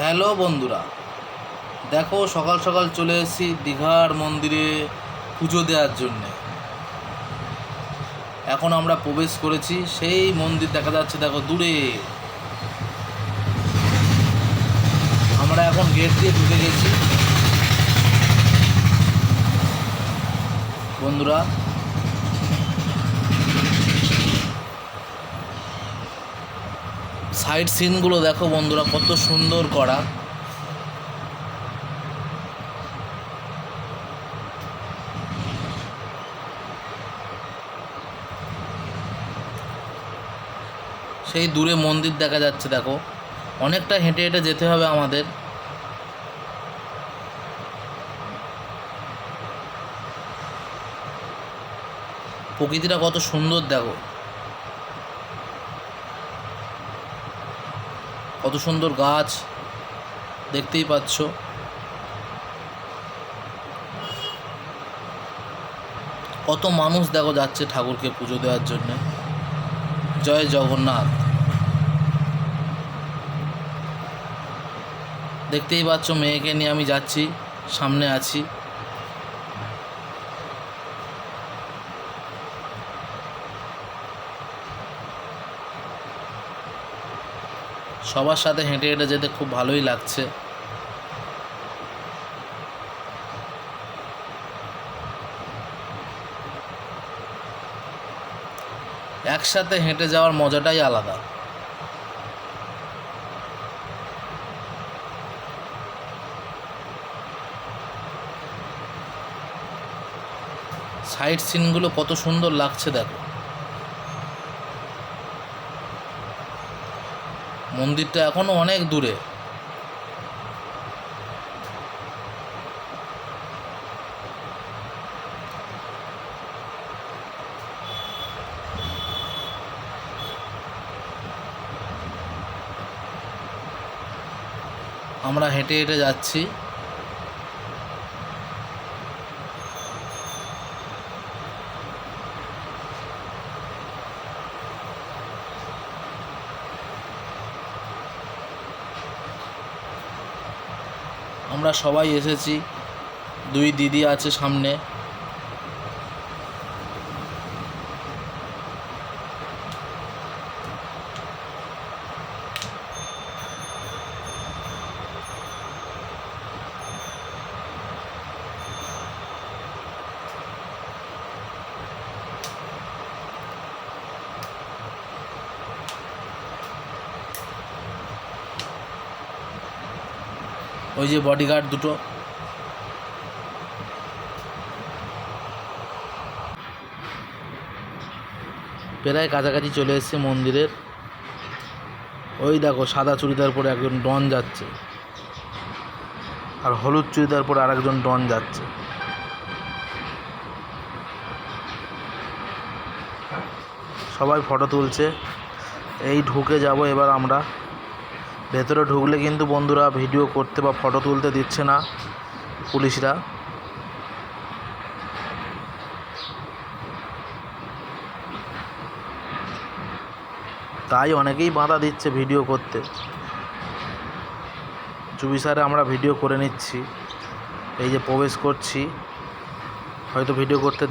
Hello বন্ধুরা, দেখো সকাল সকাল চলে এসেছি দীঘার মন্দিরে পুজো দেওয়ার জন্যে। এখন আমরা প্রবেশ করেছি, সেই মন্দির দেখা যাচ্ছে, দেখো দূরে। আমরা এখন গেট দিয়ে ঢুকে গেছি। বন্ধুরা সাইড সিনগুলো দেখো বন্ধুরা, কত সুন্দর করা। সেই দূরে মন্দির দেখা যাচ্ছে, দেখো। অনেকটা হেঁটে হেঁটে যেতে হবে আমাদের। প্রকৃতিটা কত সুন্দর, দেখো। কত সুন্দর গাছ দেখতেই পাচ্ছ। কত মানুষ দেখো যাচ্ছে ঠাকুরকে পুজো দেওয়ার জন্য। জয় জগন্নাথ। দেখতেই পাচ্ছ, মেয়েকে নিয়ে আমি যাচ্ছি, সামনে আছি। সবার সাথে হেঁটে হেঁটে যেতে খুব ভালোই লাগছে। একসাথে হেঁটে যাওয়ার মজাটাই আলাদা। সাইট সিনগুলো কত সুন্দর লাগছে, দেখো। মন্দিরটা এখনও অনেক দূরে। আমরা হেঁটে হেঁটে যাচ্ছি। আমরা সবাই এসেছি। দুই দিদি আছে সামনে। ওই যে বডিগার্ড দুটো। প্রায় কাছাকাছি চলে এসেছে মন্দিরের। ওই দেখো, সাদা চুড়িদার পরে একজন ডন যাচ্ছে। আর হলুদ চুড়িদার পরে আরেকজন ডন যাচ্ছে। সবাই ফটো তুলছে। এই ঢুকে যাব এবার আমরা। ভেতরে ঢুকলে কিন্তু বন্ধুরা ভিডিও করতে বা ফটো তুলতে দিচ্ছে না পুলিশরা। তাই অনেকেই বাধা দিচ্ছে ভিডিও করতে। চুবিসারে আমরা ভিডিও করে নিচ্ছি। এই যে প্রবেশ করছি। হয়তো ভিডিও করতে